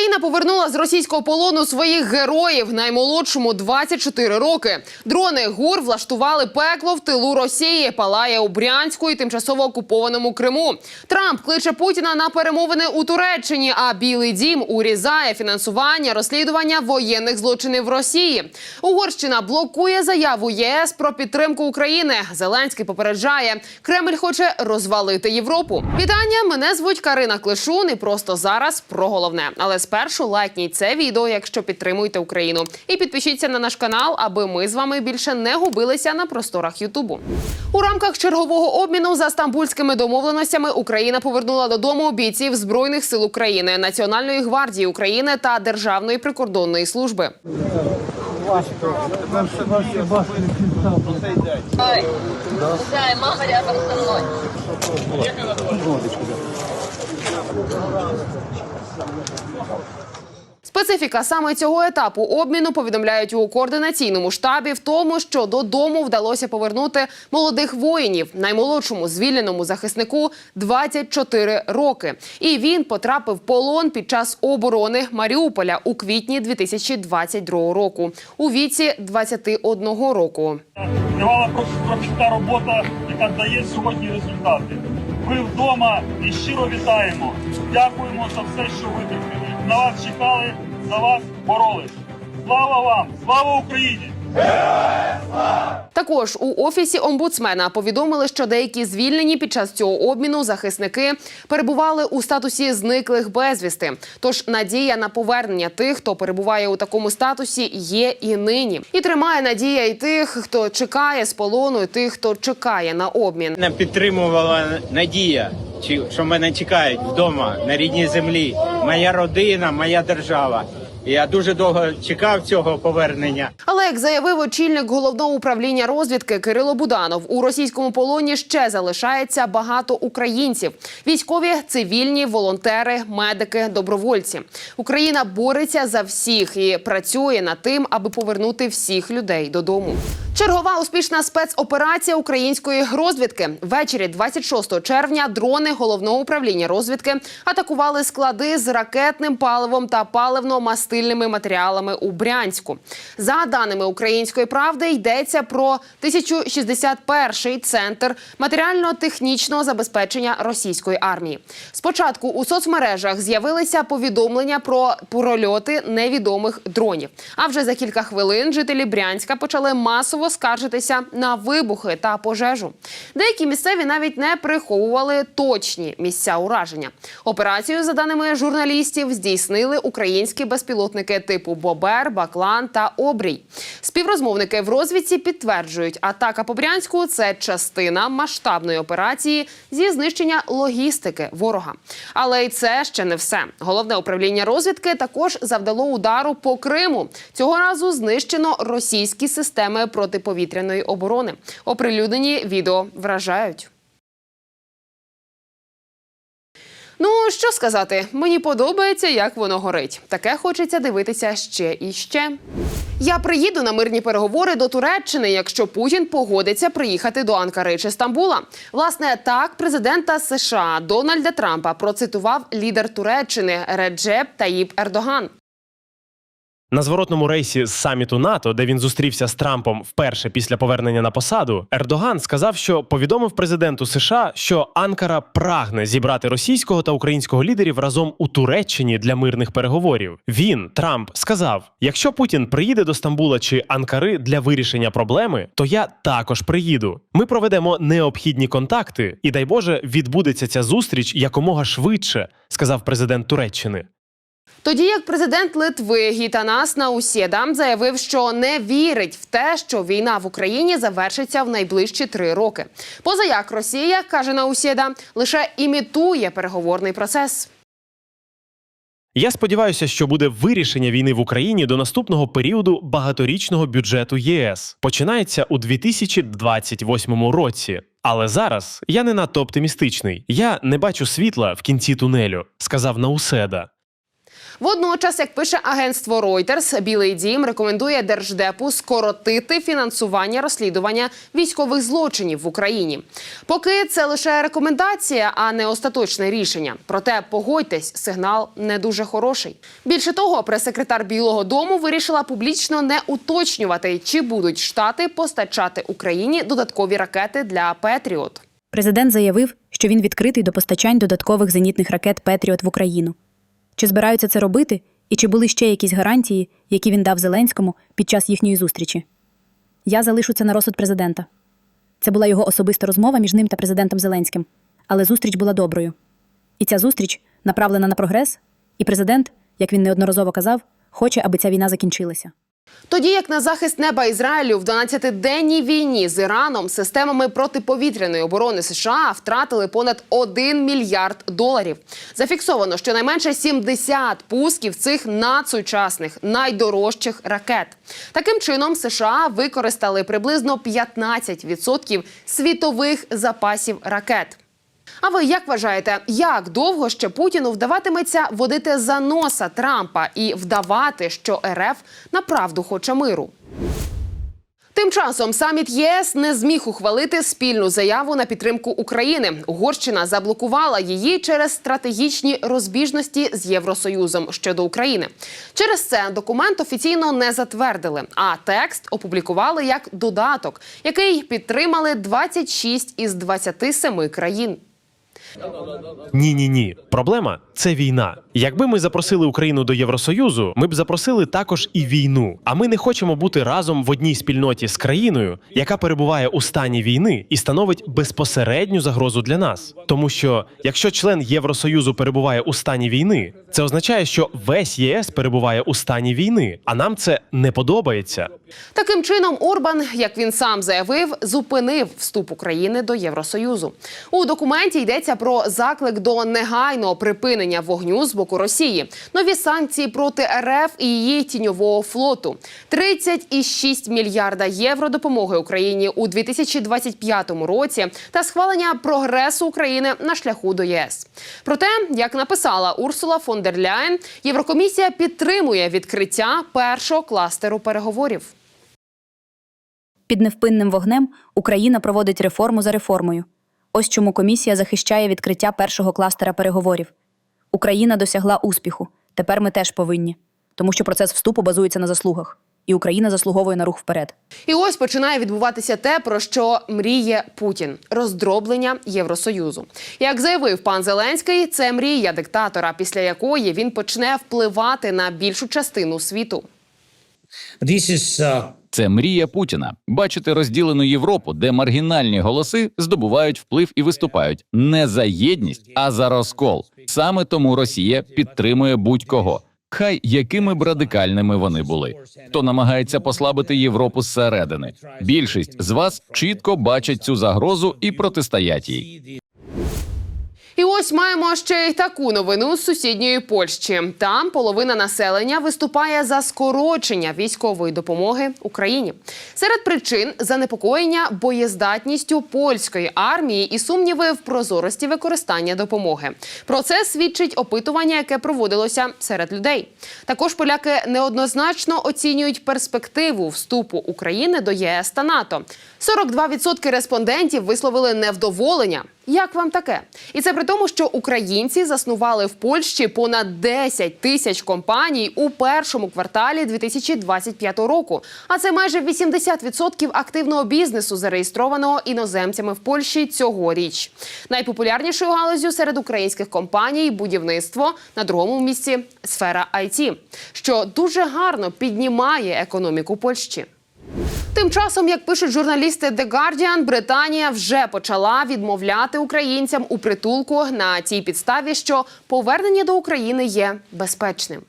Україна повернула з російського полону своїх героїв, наймолодшому 24 роки. Дрони ГУР влаштували пекло в тилу Росії, палає у Брянську і тимчасово окупованому Криму. Трамп кличе Путіна на перемовини у Туреччині. А Білий Дім урізає фінансування розслідування воєнних злочинів в Росії. Угорщина блокує заяву ЄС про підтримку України. Зеленський попереджає, Кремль хоче розвалити Європу. Вітання! Мене звуть Карина Клишун. І просто зараз про головне. Але спершу лайкніть це відео, якщо підтримуєте Україну, і підпишіться на наш канал, аби ми з вами більше не губилися на просторах Ютубу. У рамках чергового обміну за стамбульськими домовленостями Україна повернула додому бійців збройних сил України, Національної гвардії України та Державної прикордонної служби. Мама рядом со мной. Специфіка саме цього етапу обміну повідомляють у координаційному штабі в тому, що додому вдалося повернути молодих воїнів, наймолодшому звільненому захиснику 24 роки. І він потрапив в полон під час оборони Маріуполя у квітні 2022 року у віці 21 року. Тривала пропічна робота, яка дає сьогодні результати. Ви вдома і щиро вітаємо. Дякуємо за все, що витримали. На вас чекали, за вас боролись. Слава вам! Слава Україні! Також у офісі омбудсмена повідомили, що деякі звільнені під час цього обміну захисники перебували у статусі зниклих безвісти. Тож надія на повернення тих, хто перебуває у такому статусі, є і нині. І тримає надія і тих, хто чекає з полону, і тих, хто чекає на обмін. Мене підтримувала надія, що мене чекають вдома на рідній землі. Моя родина, моя держава. Я дуже довго чекав цього повернення. Але як заявив очільник головного управління розвідки Кирило Буданов, у російському полоні ще залишається багато українців: військові, цивільні, волонтери, медики, добровольці. Україна бореться за всіх і працює над тим, аби повернути всіх людей додому. Чергова успішна спецоперація української розвідки. Ввечері 26 червня дрони головного управління розвідки атакували склади з ракетним паливом та паливно-мастильними матеріалами у Брянську. За даними української правди, йдеться про 1061-й центр матеріально-технічного забезпечення російської армії. Спочатку у соцмережах з'явилися повідомлення про прольоти невідомих дронів. А вже за кілька хвилин жителі Брянська почали масово скаржитися на вибухи та пожежу. Деякі місцеві навіть не приховували точні місця ураження. Операцію, за даними журналістів, здійснили українські безпілотники типу Бобер, Баклан та Обрій. Співрозмовники в розвідці підтверджують, атака по Брянську це частина масштабної операції зі знищення логістики ворога. Але й це ще не все. Головне управління розвідки також завдало удару по Криму. Цього разу знищено російські системи протиповітряної оборони. Оприлюднені відео вражають. Ну що сказати, мені подобається, як воно горить. Таке хочеться дивитися ще і ще. Я приїду на мирні переговори до Туреччини, якщо Путін погодиться приїхати до Анкари чи Стамбула. Власне, так президента США Дональда Трампа процитував лідер Туреччини Реджеп Таїб Ердоган. На зворотному рейсі з саміту НАТО, де він зустрівся з Трампом вперше після повернення на посаду, Ердоган сказав, що повідомив президенту США, що Анкара прагне зібрати російського та українського лідерів разом у Туреччині для мирних переговорів. Він, Трамп, сказав: якщо Путін приїде до Стамбула чи Анкари для вирішення проблеми, то я також приїду. Ми проведемо необхідні контакти, і дай Боже, відбудеться ця зустріч якомога швидше, сказав президент Туреччини. Тоді як президент Литви Гітанас Наусєда заявив, що не вірить в те, що війна в Україні завершиться в найближчі три роки. Поза як Росія каже Наусєда, лише імітує переговорний процес. Я сподіваюся, що буде вирішення війни в Україні до наступного періоду багаторічного бюджету ЄС. Починається у 2028 році. Але зараз я не надто оптимістичний. Я не бачу світла в кінці тунелю, сказав Науседа. Водночас, як пише агентство Reuters, Білий Дім рекомендує держдепу скоротити фінансування розслідування військових злочинів в Україні. Поки це лише рекомендація, а не остаточне рішення. Проте погодьтесь, сигнал не дуже хороший. Більше того, прес-секретар Білого Дому вирішила публічно не уточнювати, чи будуть штати постачати Україні додаткові ракети для Петріот. Президент заявив, що він відкритий до постачань додаткових зенітних ракет Петріот в Україну. Чи збираються це робити, і чи були ще якісь гарантії, які він дав Зеленському під час їхньої зустрічі? Я залишу це на розсуд президента. Це була його особиста розмова між ним та президентом Зеленським, але зустріч була доброю. І ця зустріч направлена на прогрес, і президент, як він неодноразово казав, хоче, аби ця війна закінчилася. Тоді як на захист неба Ізраїлю в 12-денній війні з Іраном системами протиповітряної оборони США втратили понад 1 мільярд доларів. Зафіксовано щонайменше 70 пусків цих надсучасних найдорожчих ракет. Таким чином, США використали приблизно 15% світових запасів ракет. А ви як вважаєте, як довго ще Путіну вдаватиметься водити за носа Трампа і вдавати, що РФ направду хоче миру? Тим часом саміт ЄС не зміг ухвалити спільну заяву на підтримку України. Угорщина заблокувала її через стратегічні розбіжності з Євросоюзом щодо України. Через це документ офіційно не затвердили, а текст опублікували як додаток, який підтримали 26 із 27 країн. Ні, ні, ні. Проблема це війна. Якби ми запросили Україну до Євросоюзу, ми б запросили також і війну. А ми не хочемо бути разом в одній спільноті з країною, яка перебуває у стані війни і становить безпосередню загрозу для нас. Тому що якщо член Євросоюзу перебуває у стані війни, це означає, що весь ЄС перебуває у стані війни, а нам це не подобається. Таким чином, Орбан, як він сам заявив, зупинив вступ України до Євросоюзу. У документі йдеться про заклик до негайного припинення вогню з боку Росії, нові санкції проти РФ і її тіньового флоту, 30,6 мільярда євро допомоги Україні у 2025 році та схвалення прогресу України на шляху до ЄС. Проте, як написала Урсула фон дер Ляєн, Єврокомісія підтримує відкриття першого кластеру переговорів. Під невпинним вогнем Україна проводить реформу за реформою. Ось чому комісія захищає відкриття першого кластера переговорів. Україна досягла успіху. Тепер ми теж повинні, тому що процес вступу базується на заслугах, і Україна заслуговує на рух вперед. І ось починає відбуватися те, про що мріє Путін роздроблення Євросоюзу. Як заявив пан Зеленський, це мрія диктатора, після якої він почне впливати на більшу частину світу. This is uh, Це мрія Путіна бачити розділену Європу, де маргінальні голоси здобувають вплив і виступають не за єдність, а за розкол. Саме тому Росія підтримує будь-кого. Хай якими б радикальними вони були, хто намагається послабити Європу зсередини. Більшість з вас чітко бачать цю загрозу і протистоять їй. І ось маємо ще й таку новину з сусідньої Польщі. Там половина населення виступає за скорочення військової допомоги Україні. Серед причин занепокоєння боєздатністю польської армії і сумніви в прозорості використання допомоги. Про це свідчить опитування, яке проводилося серед людей. Також поляки неоднозначно оцінюють перспективу вступу України до ЄС та НАТО. 42% респондентів висловили невдоволення. Як вам таке? І це при тому, що українці заснували в Польщі понад 10 тисяч компаній у першому кварталі 2025 року. А це майже 80% активного бізнесу, зареєстрованого іноземцями в Польщі цьогоріч. Найпопулярнішою галузю серед українських компаній будівництво на другому місці сфера IT, що дуже гарно піднімає економіку Польщі. Тим часом, як пишуть журналісти The Guardian, Британія вже почала відмовляти українцям у притулку на тій підставі, що повернення до України є безпечним.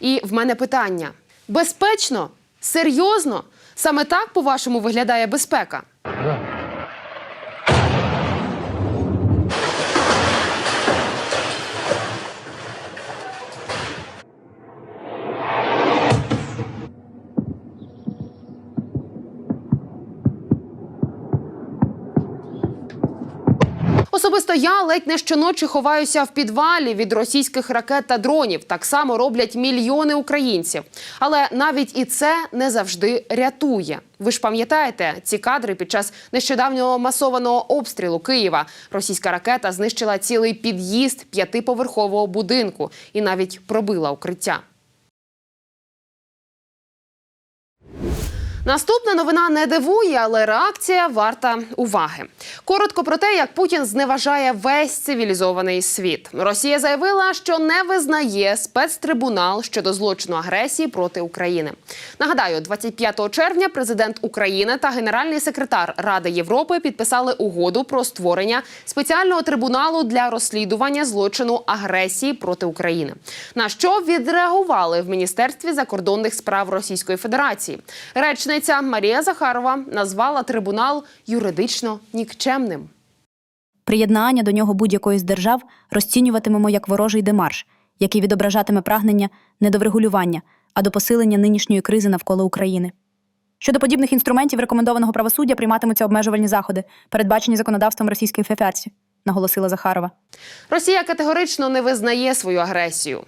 І в мене питання: безпечно? Серйозно? Саме так, по-вашому, виглядає безпека? Особисто я ледь не щоночі ховаюся в підвалі від російських ракет та дронів. Так само роблять мільйони українців. Але навіть і це не завжди рятує. Ви ж пам'ятаєте ці кадри під час нещодавнього масованого обстрілу Києва. Російська ракета знищила цілий під'їзд п'ятиповерхового будинку і навіть пробила укриття. Наступна новина не дивує, але реакція варта уваги. Коротко про те, як Путін зневажає весь цивілізований світ. Росія заявила, що не визнає спецтрибунал щодо злочину агресії проти України. Нагадаю, 25 червня президент України та генеральний секретар Ради Європи підписали угоду про створення спеціального трибуналу для розслідування злочину агресії проти України. На що відреагували в міністерстві закордонних справ Російської Федерації. Речниця Марія Захарова назвала трибунал юридично нікчемним. Приєднання до нього будь-якої з держав розцінюватимемо як ворожий демарш, який відображатиме прагнення не до врегулювання, а до посилення нинішньої кризи навколо України. Щодо подібних інструментів рекомендованого правосуддя прийматимуться обмежувальні заходи, передбачені законодавством Російської Федерації, наголосила Захарова. Росія категорично не визнає свою агресію.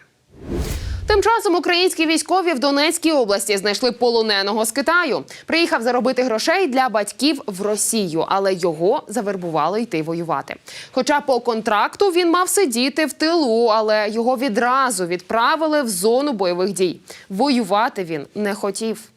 Тим часом українські військові в Донецькій області знайшли полоненого з Китаю. Приїхав заробити грошей для батьків в Росію, але його завербували йти воювати. Хоча по контракту він мав сидіти в тилу, але його відразу відправили в зону бойових дій. Воювати він не хотів.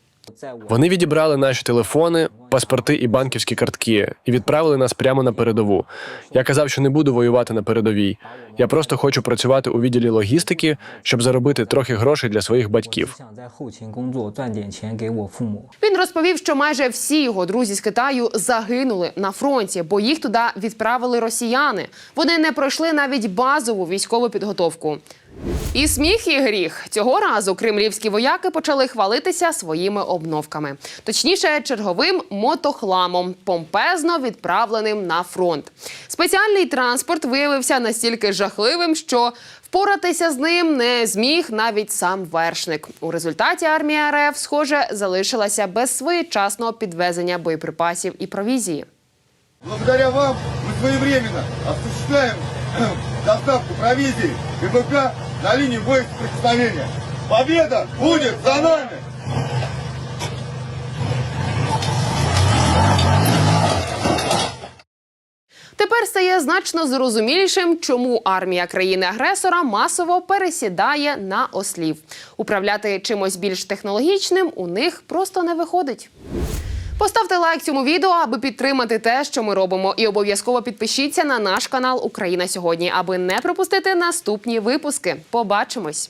Вони відібрали наші телефони, паспорти і банківські картки, і відправили нас прямо на передову. Я казав, що не буду воювати на передовій. Я просто хочу працювати у відділі логістики, щоб заробити трохи грошей для своїх батьків. Він розповів, що майже всі його друзі з Китаю загинули на фронті, бо їх туди відправили росіяни. Вони не пройшли навіть базову військову підготовку. І сміх і гріх цього разу кремлівські вояки почали хвалитися своїми обновками, точніше, черговим мотохламом, помпезно відправленим на фронт. Спеціальний транспорт виявився настільки жахливим, що впоратися з ним не зміг навіть сам вершник. У результаті армія РФ, схоже, залишилася без своєчасного підвезення боєприпасів і провізії. Благодаря вам мы своевременно осуществляем доставку провизии и БК на линии боесоприкосновения. Победа будет за нами! Тепер стає значно зрозумілішим, чому армія країни-агресора масово пересідає на ослів. Управляти чимось більш технологічним у них просто не виходить. Поставте лайк цьому відео, аби підтримати те, що ми робимо, і обов'язково підпишіться на наш канал Україна сьогодні, аби не пропустити наступні випуски. Побачимось!